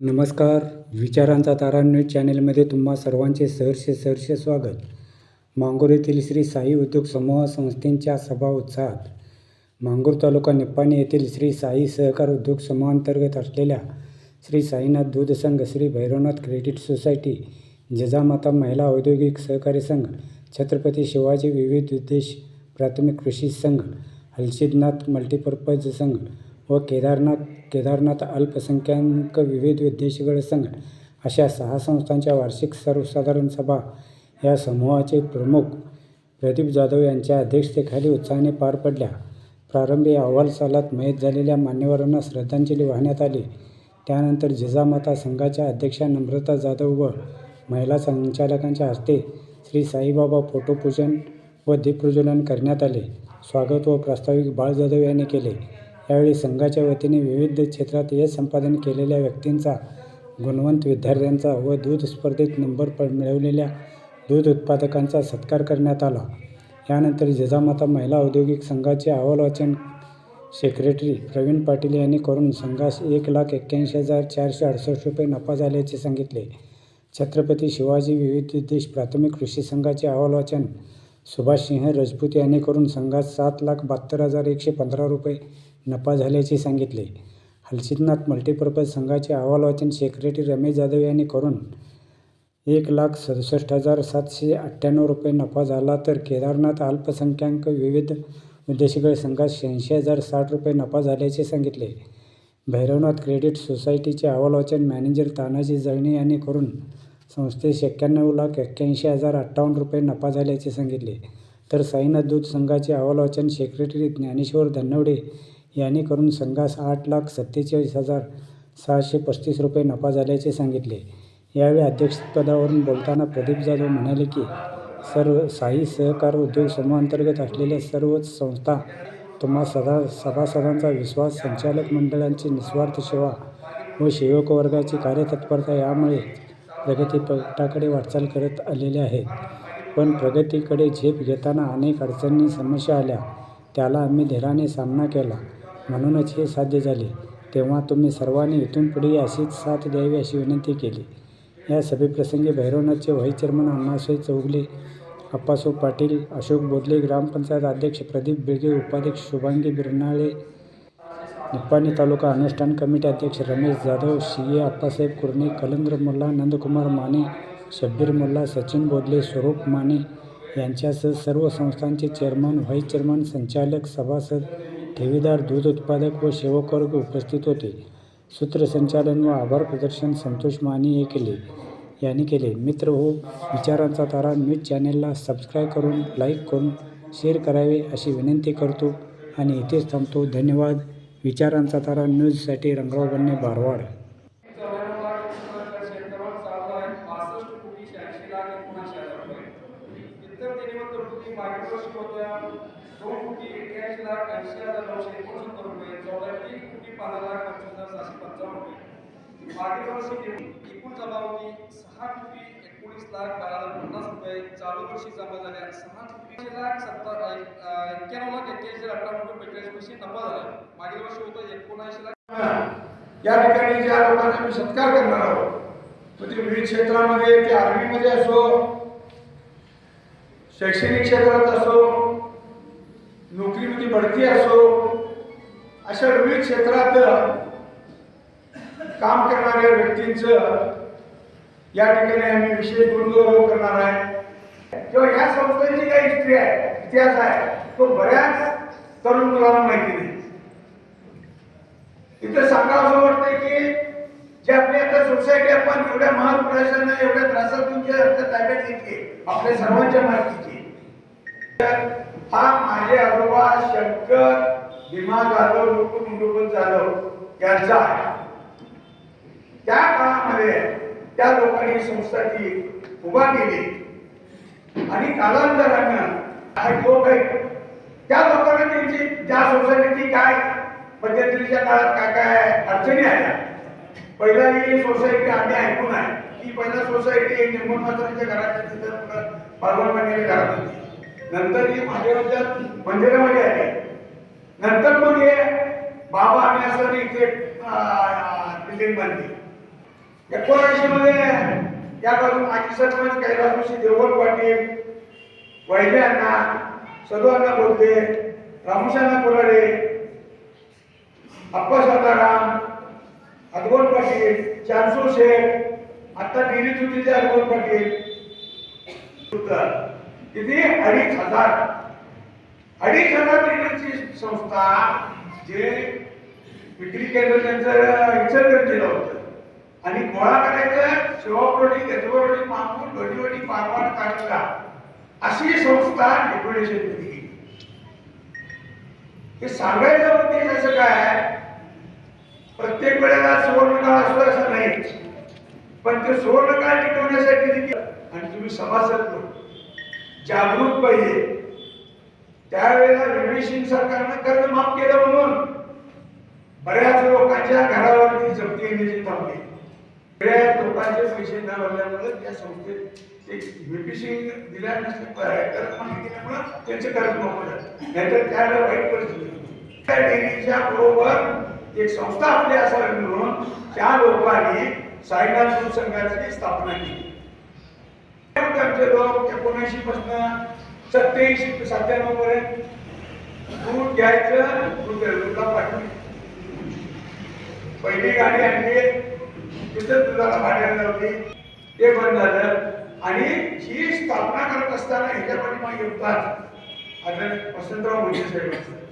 नमस्कार विचारांचा तारा न्यूज चॅनेलमध्ये तुम्हा सर्वांचे सहर्ष सहर्ष स्वागत. मांगूर येथील श्री साई उद्योग समूह संस्थेच्या सभा उत्साहात मांगूर तालुका निप्पाणी येथील श्री साई सहकार उद्योग समूहांतर्गत असलेल्या श्री साईनाथ दूध संघ श्री भैरवनाथ क्रेडिट सोसायटी जिजामाता महिला औद्योगिक सहकारी संघ छत्रपती शिवाजी विविध उद्देश प्राथमिक कृषी संघ हलसिदनाथ मल्टीपर्पज संघ व केदारनाथ केदारनाथ अल्पसंख्याक विविध उद्देशगळ संघ अशा सहा संस्थांच्या वार्षिक सर्वसाधारण सभा या समूहाचे प्रमुख प्रदीप जाधव यांच्या अध्यक्षतेखाली उत्साहाने पार पडल्या. प्रारंभी अहवाल सालात मयत झालेल्या मान्यवरांना श्रद्धांजली वाहण्यात आली. त्यानंतर जिजामाता संघाच्या अध्यक्षा नम्रता जाधव व महिला संचालकांच्या हस्ते श्री साईबाबा फोटोपूजन व दीपप्रज्वलन करण्यात आले. स्वागत व प्रास्ताविक बाळ जाधव यांनी केले. यावेळी संघाच्या वतीने विविध क्षेत्रात यश संपादन केलेल्या व्यक्तींचा गुणवंत विद्यार्थ्यांचा व दूध स्पर्धेत नंबर प मिळवलेल्या दूध उत्पादकांचा सत्कार करण्यात आला. यानंतर जिजामाता महिला औद्योगिक संघाचे अहवाल वाचन सेक्रेटरी प्रवीण पाटील यांनी करून संघास एक लाख एक्क्याऐंशी हजार चारशे अडसष्ट रुपये नफा झाल्याचे सांगितले. छत्रपती शिवाजी विविध देश प्राथमिक कृषी संघाचे अहवाल वाचन सुभाषसिंह राजपूत यांनी करून संघास सात लाख बहात्तर हजार एकशे पंधरा रुपये नफा झाल्याचे सांगितले. हलसिद्धनाथ मल्टीपर्पज संघाचे अहवाल वाचन सेक्रेटरी रमेश जाधव यांनी करून एक लाख सदुसष्ट हजार सातशे अठ्ठ्याण्णव रुपये नफा झाला तर केदारनाथ अल्पसंख्याक विविध उद्देशगळ संघात शहाऐंशी हजार साठ रुपये नफा झाल्याचे सांगितले. भैरवनाथ क्रेडिट सोसायटीचे अहवाल वाचन मॅनेजर तानाजी जळणे यांनी करून संस्थेस एक्क्याण्णव लाख एक्क्याऐंशी हजार अठ्ठावन्न रुपये नफा झाल्याचे सांगितले. तर साईनाथ दूध संघाचे अहवाल वाचन सेक्रेटरी ज्ञानेश्वर धनवडे याने करून संघास आठ लाख सत्तेचाळीस हजार सहाशे पस्तीस रुपये नफा झाल्याचे सांगितले. यावेळी अध्यक्षपदावरून बोलताना प्रदीप जाधव म्हणाले की सर्व साई सहकार उद्योग समूहांतर्गत असलेल्या सर्वच संस्था तुम्हा सदा सभासदांचा विश्वास संचालक मंडळांची निस्वार्थ सेवा व सेवक वर्गाची कार्यतत्परता यामुळे प्रगतीपटाकडे वाटचाल करत आलेले आहेत. पण प्रगतीकडे झेप घेताना अनेक अडचणी समस्या आल्या. त्याला आम्ही धीराने सामना केला. म्हणूनच हे साध्य झाले. तेव्हा तुम्ही सर्वांनी इथून पुढे अशीच साथ द्यावी अशी विनंती केली. या सभेप्रसंगी भैरवनाथचे व्हाईस चेअरमन अण्णासाहेब चौगले अप्पासाहेब पाटील अशोक बोदले ग्रामपंचायत अध्यक्ष प्रदीप बिळगे उपाध्यक्ष शुभांगी बिरनाळे निप्पाणी तालुका अनुष्ठान कमिटी अध्यक्ष रमेश जाधव सी ए अप्पासाहेब कुर्णे कलंद्र मुल्ला नंदकुमार माने शब्बीर मुल्ला सचिन बोदले स्वरूप माने यांच्यासह सर्व संस्थांचे चेअरमन व्हाईस चेअरमन संचालक सभासद ठेवीदार दूध उत्पादक व सेवकवर्ग उपस्थित होते. सूत्रसंचालन व आभार प्रदर्शन संतोष माने हे केले. यांनी केले. मित्र हो विचारांचा तारा न्यूज चॅनेलला सबस्क्राईब करून लाईक करून शेअर करावे अशी विनंती करतो आणि इथेच थांबतो. धन्यवाद. विचारांचा तारा न्यूजसाठी रंगराव बनणे बारवाड शेतकऱ्यांवर चालू आहे पासष्ट कोटी शहाऐंशी लाख एकोणऐंशी हजार रुपये इतर देणीवर तरतुदी मागील वर्षी होत्या दोन कोटी एक्क्याऐंशी लाख ऐंशी हजार नऊशे एकोणसत्तर रुपये चौदा तीन कोटी पंधरा लाख पंचवीस हजार सहाशे पंचावन्न रुपये. मागील वर्षी देणगी एकूण जमा होती सहा कोटी एकोणीस लाख बारा हजार पन्नास रुपये. चालू वर्षी जमा झाल्या सहा कोटी लाख सत्तर एक्क्याण्णव लाख एक्क्याऐंशी हजार अठ्ठावन्न रुपये बेचाळीस पैसे नफा झाला. मागील वर्षी होतं एकोणऐंशी लाख. या ठिकाणी ज्या लोकांना मी सत्कार करणार आहोत म्हणजे विविध क्षेत्रामध्ये ते आर्मीमध्ये असो शैक्षणिक क्षेत्रात असो नोकरीमध्ये बढती असो अशा विविध क्षेत्रात काम करणाऱ्या व्यक्तींचं या ठिकाणी आम्ही विशेष गुणगौरव करणार आहे. किंवा या संस्थेची काही हिस्ट्री आहे इतिहास आहे तो बऱ्याच तरुण मुलांना माहिती नाही इथं सांगावं असं वाटतंय की जे आपली आता सोसायटी आपण एवढ्या महापुरुषांना एवढ्या त्रासातून जे आपल्या ताब्यात घेतली आपल्या सर्वांच्या माहितीची हा माझे आजोबा शंकर भीमा जाधव लोक मुंडोबन जाधव यांचा आहे. त्या काळामध्ये त्या लोकांनी संस्था ती उभा केली. आणि कालांतरानं काही लोक आहेत. त्या लोकांना त्यांची त्या सोसायटीची काय पद्धतीच्या काळात काय काय अडचणी आल्या? पहिला ही सोसायटी आम्ही ऐकून आहे. की पहिला सोसायटी निर्मल मात्रांच्या घराच्या तिथं पार्वणवाडीच्या घरात होती. नंतर ही महादेवाच्या मंदिरामध्ये आले नंतर मग हे बाबा आम्ही असं इथे बिल्डिंग बांधली एकोणऐंशी मध्ये या बाजू माजी सरपंच कैलास जोशी देवल पाटील वैद्य अण्णा सदू अण्णा बोलते रामूशांना कोराडे अप्पा साताराम अदगोल पाटील चारसो शेख आता गिरी तुटीचे अदगोल पाटील. तिथे किती अडीच हजार. अडीच हजार लिटरची संस्था जे विक्री केंद्र त्यांचं इचलकरंजीला होतं. आणि गोळा करायचं शिवाप्रोटी गजवरोटी मामूल गडीवडी पारवाड काढला. अशी संस्था डेप्युटेशन दिली हे सांगायचं उद्देश असं काय प्रत्येक वेळेला सुवर्णकाळ असतो असं नाही पण ते सुवर्णकाळ टिकवण्यासाठी आणि तुम्ही सभासद जागृत पाहिजे. त्यावेळेला व्ही सिंग सरकारनं कर्ज माफ केलं म्हणून बऱ्याच लोकांच्या घरावरती जप्ती येण्याची थांबली बऱ्याच लोकांचे पैसे न भरल्यामुळे त्या संस्थेत ते दिल्या सिंग दिल्या कर्ज माफी केल्यामुळे त्यांचे कर्ज माफ नाहीतर त्यावेळेला वाईट परिस्थिती त्या डेअरीच्या बरोबर एक संस्था आपली असावी म्हणून त्या लोकांनी साईनाथ संघाची स्थापना केली. आमचे लोक एकोणऐंशी पासून सत्याऐंशी सत्त्याण्णव पर्यंत दूध घ्यायचं दूध दूधला पाठवून पहिली गाडी आणली तिथं दुधाला भाड्याला लावली ते बंद झालं. आणि ही स्थापना करत असताना ह्याच्या पाठीमागे योगदान आता वसंतराव मोदी साहेब असतात